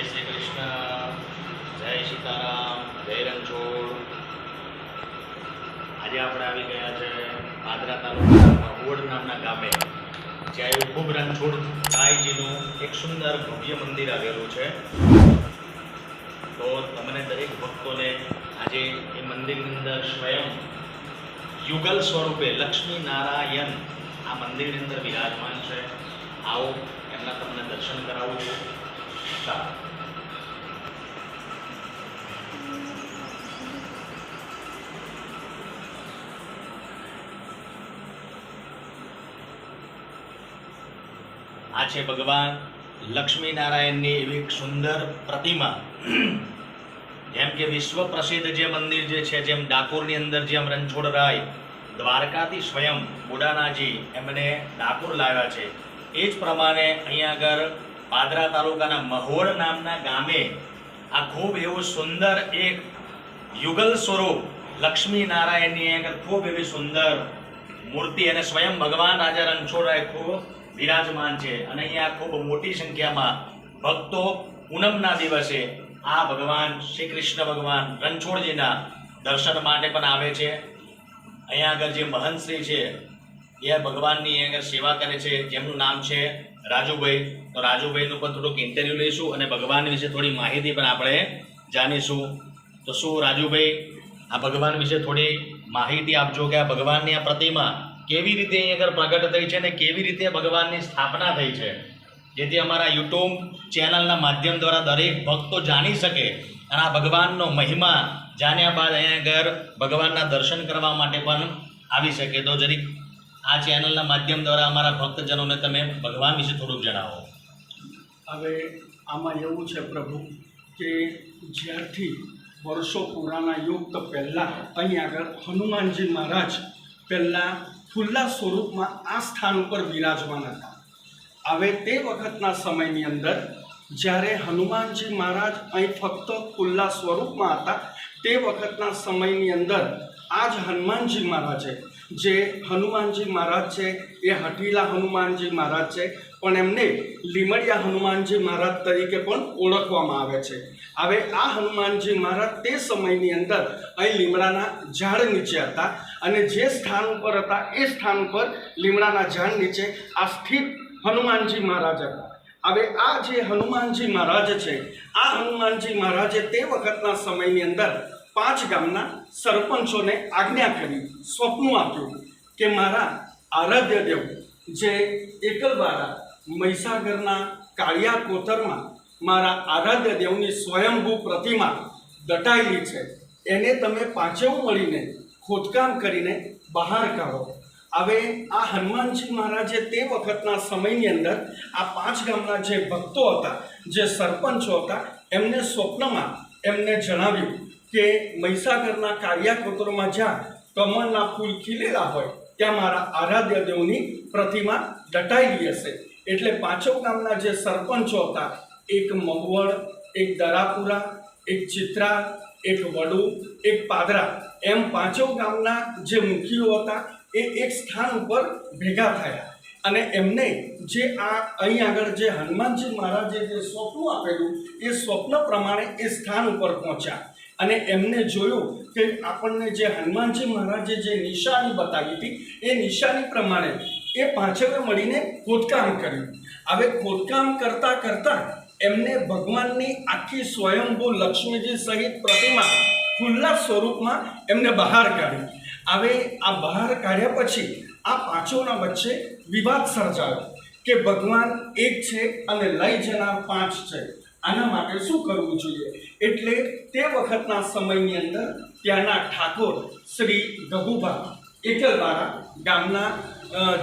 શ્રી કૃષ્ણ, જય સીતારામ, જય રણછોડ. આજે આપણે આવી ગયા છે પાદરા તાલુકાના ઓડ નામના ગામે, જ્યાં ખૂબ રણછોડ સાંઈજીનું એક સુંદર ભવ્ય મંદિર આવેલું છે. તો તમને દરેક ભક્તોને આજે એ મંદિરની અંદર સ્વયં યુગલ સ્વરૂપે લક્ષ્મી નારાયણ આ મંદિરની અંદર વિરાજમાન છે. આવો એમના તમને દર્શન કરાવું છું. ચાલો. છે ભગવાન લક્ષ્મીનારાયણની એવી સુંદર પ્રતિમા. જેમ કે વિશ્વ પ્રસિદ્ધ જે મંદિર જે છે, જેમ ડાકોરની અંદર જેમ રણછોડરાય દ્વારકાથી સ્વયં બુડાનાજી એમને ડાકોર લાવ્યા છે. એ જ પ્રમાણે અહીંયા આગળ પાદરા તાલુકાના મહોર નામના ગામે આ ખૂબ એવું સુંદર એક યુગલ સ્વરૂપ લક્ષ્મી નારાયણની આગળ ખૂબ એવી સુંદર મૂર્તિ અને સ્વયં ભગવાન રાજા રણછોડરાય ખૂબ વિરાજમાન છે. અને અહીંયા ખૂબ મોટી સંખ્યામાં ભક્તો પૂનમના દિવસે આ ભગવાન શ્રી કૃષ્ણ ભગવાન રણછોડજીના દર્શન માટે પણ આવે છે. અહીંયા આગળ જે મહંતશ્રી છે, એ ભગવાનની આગળ સેવા કરે છે. જેમનું નામ છે રાજુભાઈ. તો રાજુભાઈનું પણ થોડુંક ઇન્ટરવ્યૂ લઈશું અને ભગવાન વિશે થોડી માહિતી પણ આપણે જાણીશું. તો શું રાજુભાઈ, આ ભગવાન વિશે થોડી માહિતી આપજો કે આ ભગવાનની આ પ્રતિમા કેવી રીતે અહીં આગળ પ્રગટ થઈ છે અને કેવી રીતે ભગવાનની સ્થાપના થઈ છે? જેથી અમારા યુટ્યુબ ચેનલના માધ્યમ દ્વારા દરેક ભક્તો જાણી શકે અને આ ભગવાનનો મહિમા જાણ્યા બાદ અહીંયા આગળ ભગવાનના દર્શન કરવા માટે પણ આવી શકે. તો જરીક આ ચેનલના માધ્યમ દ્વારા અમારા ભક્તજનોને તમે ભગવાન વિશે થોડુંક જણાવો. હવે આમાં એવું છે પ્રભુ કે જ્યારથી વર્ષો પુરાના યુગ તો પહેલાં અહીં આગળ હનુમાનજી મહારાજ પહેલાં ખુલ્લા સ્વરૂપમાં આ સ્થાન ઉપર બિરાજમાન હતા. હવે તે વખતના સમયની અંદર, જ્યારે હનુમાનજી મહારાજ અહીં ફક્ત ખુલ્લા સ્વરૂપમાં હતા, તે વખતના સમયની અંદર આ જ હનુમાનજી મહારાજે જે હનુમાનજી મહારાજ છે, એ હઠીલા હનુમાનજી મહારાજ છે, પણ એમને લીમડિયા હનુમાનજી મહારાજ તરીકે પણ ઓળખવામાં આવે છે. હવે આ હનુમાનજી મહારાજ તે સમયની અંદર અહીં લીમડાના ઝાડ નીચે હતા. અને જે સ્થાન ઉપર હતા, એ સ્થાન ઉપર લીમડાના ઝાડ નીચે આ સ્થિત હનુમાનજી મહારાજ હતા. હવે આ જે હનુમાનજી મહારાજ છે, આ હનુમાનજી મહારાજે તે વખતના સમયની અંદર પાંચ ગામના સરપંચોને આજ્ઞા કરી, સ્વપ્ન આપ્યું કે મારા આરાધ્ય દેવ જે એકલવાળા મહીસાગરના કાળિયા કોતરમાં મારા આરાધ્ય દેવની સ્વયંભૂ પ્રતિમા દટાયેલી છે, એને તમે પાંચેવ મળીને ખોદકામ કરીને બહાર કાઢો. હવે આ હનુમાનજી મહારાજે તે વખતના સમયની અંદર આ પાંચ ગામના જે ભક્તો હતા, જે સરપંચો હતા, એમને સ્વપ્નમાં એમને જણાવ્યું કે મહીસાગરના કાળિયા કોતરમાં જ્યાં કમળના ફૂલ ખીલેલા હોય, ત્યાં મારા આરાધ્ય દેવની પ્રતિમા દટાયેલી હશે. એટલે પાંચો ગામના જે સરપંચો હતા, એક મગવડ, એક દરાપુરા, એક ચિત્રા એક વડુ, એક પાદરા. એમ પાંચો ગામના જે મુખીઓ હતા, એ એક સ્થાન ઉપર ભેગા થયા. અને એમને જે આ અહીં આગળ જે હનુમાનજી મહારાજે જે સ્વપ્ન આપેલું, એ સ્વપ્ન પ્રમાણે એ સ્થાન ઉપર પહોંચ્યા. અને એમને જોયું કે આપણને જે હનુમાનજી મહારાજે જે નિશાની બતાવી હતી, એ નિશાની પ્રમાણે એ પાંચવે મળીને ખોદકામ કર્યું. હવે ખોદકામ કરતાં કરતાં એમને ભગવાનની આખી સ્વયંભૂ લક્ષ્મીજી સહિત પ્રતિમા ખુલ્લા સ્વરૂપમાં એમને બહાર કાઢી. હવે આ બહાર કાઢ્યા પછી આ પાંચોના વચ્ચે વિવાદ સર્જાયો કે ભગવાન એક છે અને લઈ જનાર પાંચ છે. આના માટે શું કરવું જોઈએ? એટલે તે વખતના સમયની અંદર ત્યાંના ઠાકોર શ્રી ગભુભા એકલવાળા ગામના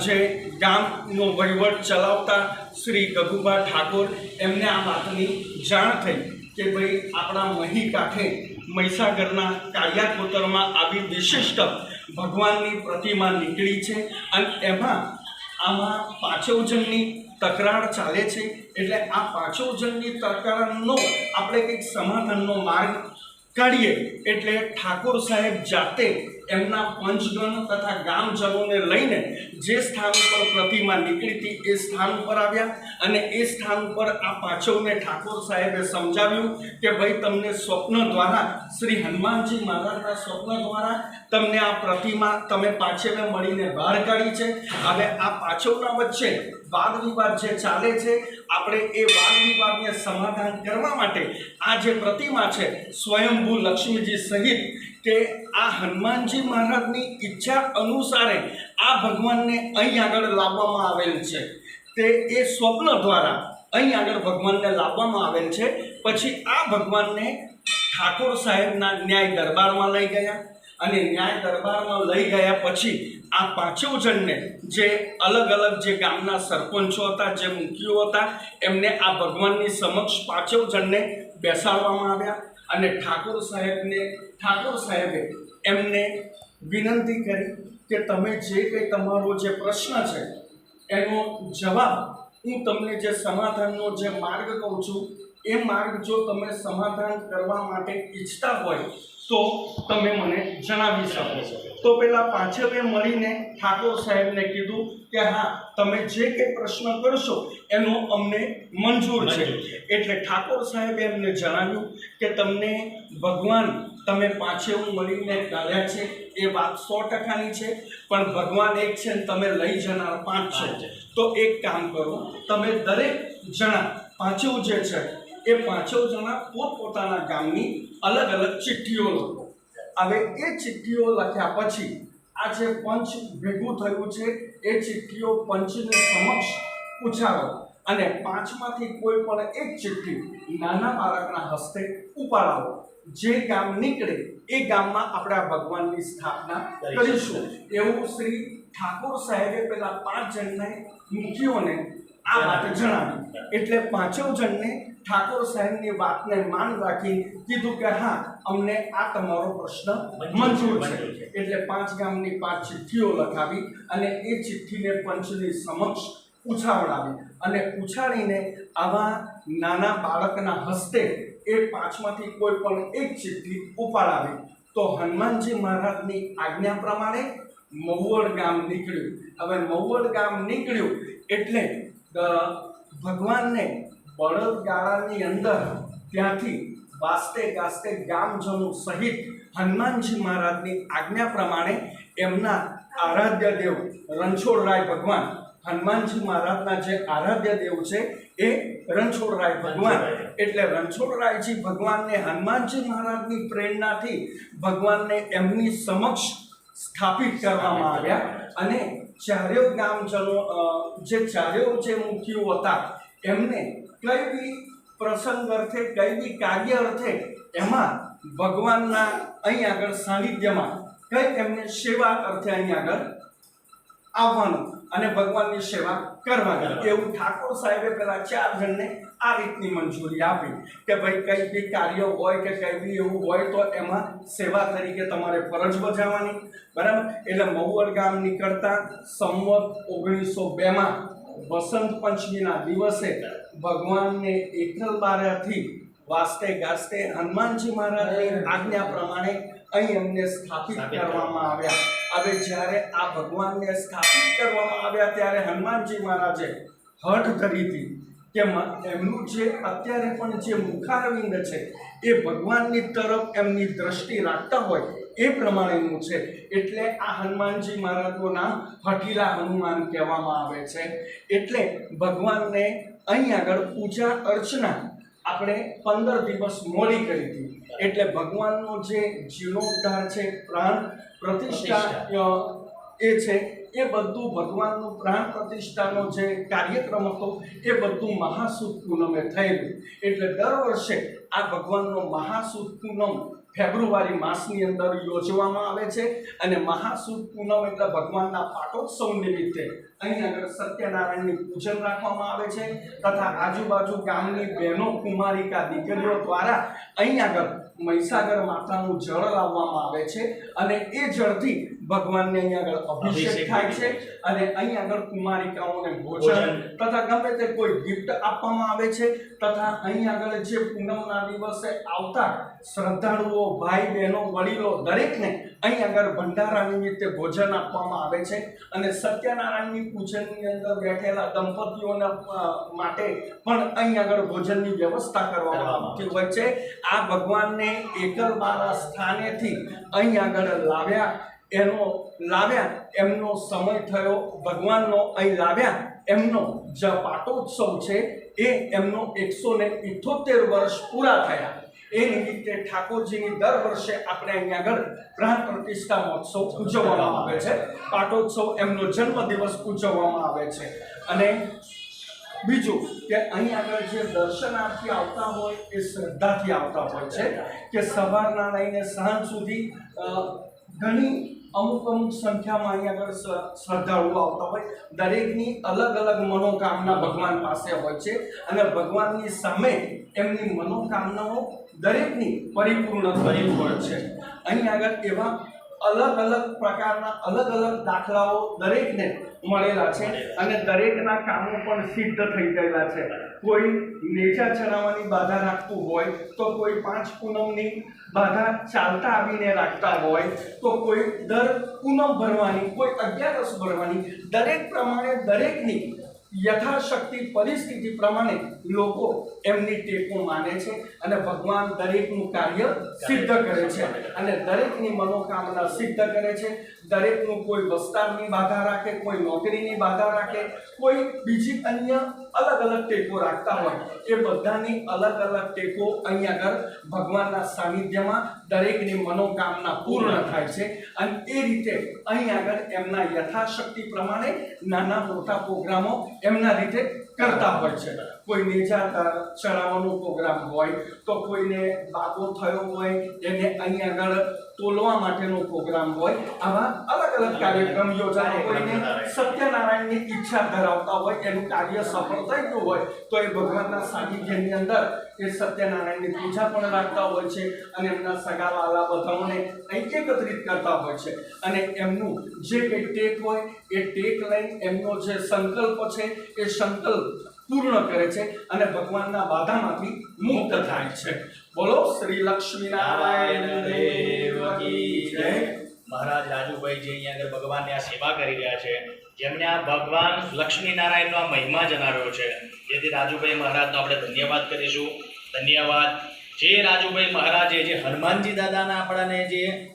જે ગામનો વહીવટ ચલાવતા શ્રી ગભુભા ઠાકોર, એમને આ વાતની જાણ થઈ કે ભાઈ આપણા મહી કાંઠે મહીસાગરના કાળિયાકોતરમાં આવી વિશિષ્ટ ભગવાનની પ્રતિમા નીકળી છે અને એમાં આમાં પાછો જણની તકરાર ચાલે છે. એટલે આ પાછો જણની તકરારનો આપણે કંઈક સમાધાનનો માર્ગ કાઢીએ. એટલે ઠાકોર સાહેબ જાતે એમના પંચગણ તથા ગામજનોને લઈને જે સ્થાન ઉપર પ્રતિમા નીકળી હતી, એ સ્થાન ઉપર આવ્યા અને એ સ્થાન ઉપર આ પાછવને ઠાકોર સાહેબે સમજાવ્યું કે ભાઈ તમને સ્વપ્ન દ્વારા, શ્રી હનુમાનજી મહારાજના સ્વપ્ન દ્વારા તમને આ પ્રતિમા તમે પાછળને મળીને બહાર કાઢી છે. હવે આ પાછળના વચ્ચે વાદ વિવાદ જે ચાલે છે, આપણે એ વાદ વિવાદને સમાધાન કરવા માટે આ જે પ્રતિમા છે, સ્વયંભૂ લક્ષ્મીજી સહિત કે આ હનુમાનજી મહારાજની ઈચ્છા અનુસારે આ ભગવાનને અહીં આગળ લાવવામાં આવેલ છે. તે એ સ્વપ્ન દ્વારા અહીં આગળ ભગવાનને લાવવામાં આવેલ છે. પછી આ ભગવાનને ઠાકોર સાહેબના ન્યાય દરબારમાં લઈ ગયા અને ન્યાય દરબારમાં લઈ ગયા પછી આ પાંચેવ જણને જે અલગ અલગ જે ગામના સરપંચો હતા, જે મુખીઓ હતા, એમને આ ભગવાનની સમક્ષ પાંચેવ જણને બેસાડવામાં આવ્યા અને ઠાકોર સાહેબને, ઠાકોર સાહેબે એમને વિનંતી કરી કે તમે જે કંઈ તમારો જે પ્રશ્ન છે એનો જવાબ હું તમને જે સમાધાનનો જે માર્ગ કહું છું એ માર્ગ જો તમે સમાધાન કરવા માટે ઈચ્છતા હોય તો તમે મને જણાવી શકો છો તો પેલા પાંચેવે મળીને ઠાકોર સાહેબને કીધું કે હા તમે જે કંઈ પ્રશ્ન કરશો એનો અમને મંજૂર છે. એટલે ઠાકોર સાહેબે એમને જણાવ્યું કે તમને ભગવાન તમે પાંચેવ મળીને કાઢ્યા છે એ વાત સો ટકાની છે પણ ભગવાન એક છે તમે લઈ જનાર પાંચ છે. તો એક કામ કરો તમે દરેક જણા પાંચેવ જે છે એ પાંચેવ જણા પોતપોતાના ગામની અલગ અલગ ચિઠ્ઠીઓ લખો. હવે એ ચિઠ્ઠીઓ લખ્યા પછી આ જે પંચ ભેગું થયું છે એ ચિઠ્ઠીઓ પંચને સમક્ષ પૂછાવો અને પાંચમાંથી કોઈ પણ એક ચિઠ્ઠી નાના બાળકના હસ્તે ઉપાડાવો. જે ગામ નીકળે એ ગામમાં આપણે આ ભગવાનની સ્થાપના કરીશું. એવું શ્રી ઠાકોર સાહેબે પેલા પાંચ જણને મુખ્યોને આ વાત જણાવી. એટલે પાંચો જણને ઠાકોર સાહેબની વાતને માન રાખી કીધું કે હા અમને આ તમારો પ્રશ્ન મંજૂર છે. એટલે પાંચ ગામની પાંચ ચિઠ્ઠીઓ લખાવી અને એ ચિઠ્ઠીને પંચની સમક્ષ ઉછાવડાવી અને ઉછાળીને આવા નાના બાળકના હસ્તે એ પાંચમાંથી કોઈ પણ એક ચિઠ્ઠી ઉપાડાવી તો હનુમાનજી મહારાજની આજ્ઞા પ્રમાણે મહુવડ ગામ નીકળ્યું. હવે મહુવડ ગામ નીકળ્યું એટલે ભગવાનને બળદગાળાની અંદર ત્યાંથી વાસ્તે ગાસ્તે ગામજનો સહિત હનુમાનજી મહારાજની આજ્ઞા પ્રમાણે એમના આરાધ્ય દેવ રણછોડરાય ભગવાન, હનુમાનજી મહારાજના જે આરાધ્ય દેવ છે એ રણછોડરાય ભગવાન એટલે રણછોડરાયજી ભગવાનને હનુમાનજી મહારાજની પ્રેરણાથી ભગવાનને એમની સમક્ષ સ્થાપિત કરવામાં આવ્યા. અને ચારેય ગામજનો જે ચારેય જે મુખ્યો હતા એમને કઈ બી પ્રસંગ અર્થે કઈ બી કાર્ય અર્થે એમાં ભગવાનના અહીં આગળ સાનિધ્યમાં કઈ એમને સેવા અર્થે અહીં આગળ આવવાનું. અને ભગવાનની સેવા કરવાની. એવું ઠાકોર સાહેબે પેલા ચાર જણને આ રીતની મંજૂરી આપી કે ભાઈ કંઈ બી કાર્ય હોય કે કંઈ બી એવું હોય તો એમાં સેવા તરીકે તમારે ફરજ બજાવવાની. બરાબર? એટલે મહુવર ગામ નીકળતા સંવત ઓગણીસો બેમાં વસંત પંચમીના દિવસે ભગવાનને એકલ બારાથી વાસ્તે ગાસ્તે હનુમાનજી મહારાજની આજ્ઞા પ્રમાણે અહીં એમને સ્થાપિત સ્થાપિત કરવામાં આવ્યા. હવે જ્યારે આ ભગવાનને સ્થાપિત કરવામાં આવ્યા ત્યારે હનુમાનજી મહારાજે હઠ ધરી હતી કે એમનું જે અત્યારે પણ જે મુખારવિંદ છે, એ ભગવાનની તરફ એમની દ્રષ્ટિ રાખતા હોય એ પ્રમાણેનું છે. એટલે આ હનુમાનજી મહારાજનું હઠીલા હનુમાન કહેવામાં આવે છે. એટલે ભગવાનને અહીં આગળ પૂજા અર્ચના આપણે પંદર દિવસ મોડી કરી હતી. એટલે ભગવાનનો જે જીર્ણોદ્ધાર છે પ્રાણ પ્રતિષ્ઠા એ છે એ બધું ભગવાનનું પ્રાણ પ્રતિષ્ઠાનો જે કાર્યક્રમ હતો એ બધું મહાસુદ પૂનમે થયેલું. એટલે દર વર્ષે આ ભગવાનનો મહાસુદ પૂનમ ફેબ્રુઆરી માસની અંદર યોજવામાં આવે છે અને મહાસુદ પૂનમ એટલે ભગવાનના પાટોત્સવ નિમિત્તે અહીં આગળ સત્યનારાયણની પૂજન રાખવામાં આવે છે તથા આજુબાજુ ગામની બહેનો, કુમારિકા, દીકરીઓ દ્વારા અહીં આગળ મહીસાગર માતાનું જળ લાવવામાં આવે છે અને એ જળથી ભગવાનને અહીંયા આગળ અભિષેક થાય છે અને અહીં આગળ કુમારિકાઓને ભોજન. તથા ગમે તે કોઈ ગિફ્ટ આપવામાં આવે છે તથા અહીં આગળ જે પૂનમના દિવસે આવતા શ્રદ્ધાળુઓ ભાઈ બહેનો વડીલો દરેકને અહીં આગળ ભંડારા નિમિત્તે ભોજન આપવામાં આવે છે અને સત્યનારાયણની પૂજનની અંદર બેઠેલા દંપતીઓના માટે પણ અહીં આગળ ભોજનની વ્યવસ્થા કરવામાં આવતી હોય છે આ ભગવાનને એકલબાના સ્થાનેથી અહીં આગળ લાવ્યા એનો લાવ્યા, એમનો સમય થયો, ભગવાનનો અહીં લાવ્યા, એમનો જે પાટોત્સવ છે, એ એમનો એકસો ને ઇઠોતેર વર્ષ પૂરા થયા. એ નિમિત્તે ઠાકોરજીની દર વર્ષે આપણે અહીંયા આગળ પ્રાણ પ્રતિષ્ઠા મહોત્સવ ઉજવવામાં આવે છે. પાટોત્સવ એમનો જન્મદિવસ ઉજવવામાં આવે છે. અને બીજું કે અહીં આગળ જે દર્શનાર્થી આવતા હોય, એ શ્રદ્ધાથી આવતા હોય છે કે સવારના લઈને સાંજ સુધી ઘણી અમુક અમુક સંખ્યામાં અહીં આગળ શ્રદ્ધાળુઓ આવતા હોય. દરેકની અલગ અલગ મનોકામના ભગવાન પાસે હોય છે અને ભગવાનની સામે એમની મનોકામનાઓ દરેકની પરિપૂર્ણ થઈ હોય છે. અહીં આગળ એવા અલગ અલગ પ્રકારના અલગ અલગ દાખલાઓ દરેકને મળેલા છે અને દરેકના કામો પણ સિદ્ધ થઈ ગયેલા છે. કોઈ નેજા ચડાવવાની બાધા રાખતું હોય, તો કોઈ પાંચ પૂનમની બાધા ચાલતા આવીને રાખતા હોય, તો કોઈ દર પૂનમ ભરવાની, કોઈ અગિયારસ ભરવાની, દરેક પ્રમાણે દરેકની યથાશક્તિ પરિસ્થિતિ પ્રમાણે લોકો એમની ટેકો માને છે અને ભગવાન દરેકનું કાર્ય સિદ્ધ કરે છે. અને દરેકની મનોકામના સિદ્ધ કરે છે. દરેકનું કોઈ વસ્તારની બાધા રાખે, કોઈ નોકરીની બાધા રાખે, કોઈ બીજી અન્ય અલગ અલગ ટેકો રાખતા હોય, એ બધાની અલગ અલગ ટેકો અહીંયા આગળ ભગવાનના સાનિધ્યમાં દરેકની મનોકામના પૂર્ણ થાય છે. અને એ રીતે અહીં આગળ એમના યથાશક્તિ પ્રમાણે નાના મોટા પ્રોગ્રામો એમના રીતે કરતા હોય છે. કોઈ નેજા ચડાવવાનો પ્રોગ્રામ હોય, તો કોઈને બાબો થયો હોય, એને અહીં આગળ તોલવા માટેનો પ્રોગ્રામ હોય, આવા અલગ અલગ કાર્યક્રમ યોજાય કોઈને સત્યનારાયણની ઈચ્છા ધરાવતા હોય, એનું કાર્ય સફળ થઈ ગયું હોય, તો એ ભગવાનના સાનિધ્યની અંદર એ સત્યનારાયણની પૂજા પણ રાખતા હોય છે અને એમના સગાવાલા બધાઓને અહીં એકત્રિત કરતા હોય છે. અને એમનું જે કંઈ ટેક હોય, એ ટેક લઈ એમનો જે સંકલ્પ છે, એ સંકલ્પ પૂર્ણ કરે છે અને ભગવાનના બાધામાંથી મુક્ત થાય છે. બોલો, શ્રી લક્ષ્મીનારાયણ દેવ મહારાજ રાજુભાઈ જે અહીંયા આગળ ભગવાનની આ સેવા કરી રહ્યા છે, જેમને આ ભગવાન લક્ષ્મીનારાયણનો આ મહિમા જણાવ્યો છે, જેથી રાજુભાઈ મહારાજનો આપણે ધન્યવાદ કરીશું. ધન્યવાદ. જે રાજુભાઈ મહારાજે જે હનુમાનજી દાદાના આપણાને જે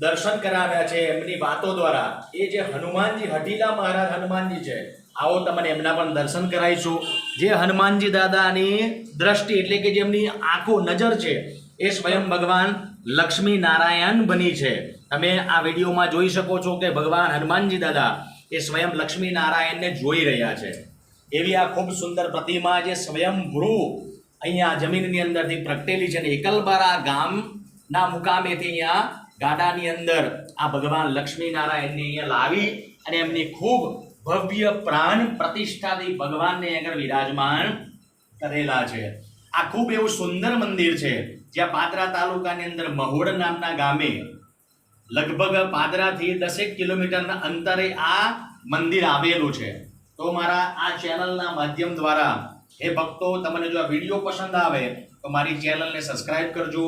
દર્શન કરાવ્યા છે, એમની વાતો દ્વારા, એ જે હનુમાનજી હટીલા મહારાજ હનુમાનજી છે આવો તમને એમના પણ દર્શન કરાવીશું જે હનુમાનજી દાદાની દ્રષ્ટિ એટલે કે જેમની આંખો નજર છે, એ સ્વયં ભગવાન લક્ષ્મી નારાયણ બની છે. તમે આ વિડીયોમાં જોઈ શકો છો કે ભગવાન હનુમાનજી દાદા એ સ્વયં લક્ષ્મી નારાયણને જોઈ રહ્યા છે. એવી આ ખૂબ સુંદર પ્રતિમા જે સ્વયંભૂ અહીંયા જમીનની અંદરથી પ્રગટેલી છે અને એકલબારા ગામના મુકામેથી અહીંયા ગાડાની અંદર આ ભગવાન લક્ષ્મી નારાયણને અહીંયા લાવી અને એમની ખૂબ ભવ્ય પ્રાણ પ્રતિષ્ઠાથી ભગવાનને આગળ વિરાજમાન કરેલા છે. આ ખૂબ એવું સુંદર મંદિર છે, જ્યાં પાદરા તાલુકાની અંદર મહોડ નામના ગામે લગભગ પાદરાથી દસેક કિલોમીટરના અંતરે આ મંદિર આવેલું છે. તો મારા આ ચેનલના માધ્યમ દ્વારા હે ભક્તો, તમને જો આ વીડિયો પસંદ આવે, તો મારી ચેનલને સબસ્ક્રાઈબ કરજો,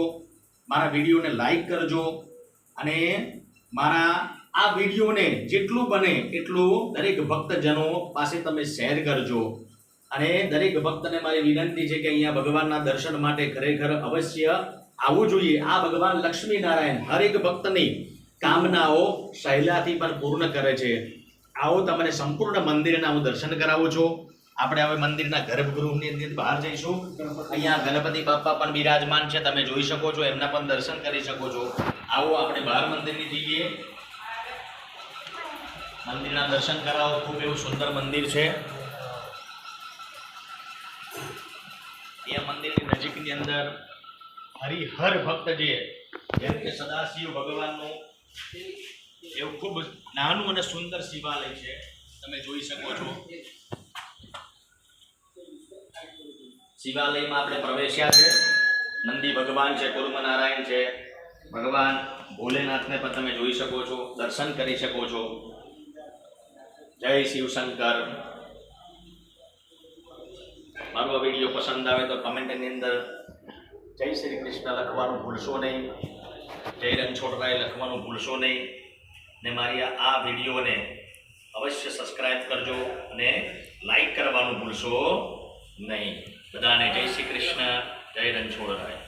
મારા વિડીયોને લાઈક કરજો અને મારા આ વિડીયોને જેટલું બને એટલું દરેક ભક્તજનો પાસે તમે શેર કરજો. અને દરેક ભક્તને મારી વિનંતી છે કે અહીંયા ભગવાનના દર્શન માટે ખરેખર અવશ્ય આવવું જોઈએ. આ ભગવાન લક્ષ્મી નારાયણ હરેક ભક્તની કામનાઓ સહેલાથી પણ પૂર્ણ કરે છે. આવો તમને સંપૂર્ણ મંદિરના હું દર્શન કરાવું છું. આપણે હવે મંદિરના ગર્ભગૃહની અંદર બહાર જઈશું. અહીંયા ગણપતિ બાપા પણ બિરાજમાન છે. તમે જોઈ શકો છો, એમના પણ દર્શન કરી શકો છો. આવો આપણે બહાર મંદિરની જઈએ. મંદિરના દર્શન કરાવો. ખૂબ એવું સુંદર મંદિર છે. એ મંદિરની નજીકની અંદર હરિહર ભક્ત જે જેમ કે સદાશિવ ભગવાનનું એવું ખૂબ નાનું અને સુંદર શિવાલય છે. તમે જોઈ શકો છો. શિવાલયમાં આપણે પ્રવેશ્યા છે. નંદી ભગવાન છે કુર્મનારાયણ છે. ભગવાન ભોલેનાથને પણ તમે જોઈ શકો છો, દર્શન કરી શકો છો. જય શિવશંકર મારો આ વીડિયો પસંદ આવે તો કમેન્ટની અંદર જય શ્રી કૃષ્ણ લખવાનું ભૂલશો નહીં. જય રણછોડરાય લખવાનું ભૂલશો નહીં. ને મારી આ- વિડીયોને અવશ્ય સબસ્ક્રાઈબ કરજો અને લાઈક કરવાનું ભૂલશો નહીં. બધાને જય શ્રી કૃષ્ણ, જય રણછોડરાય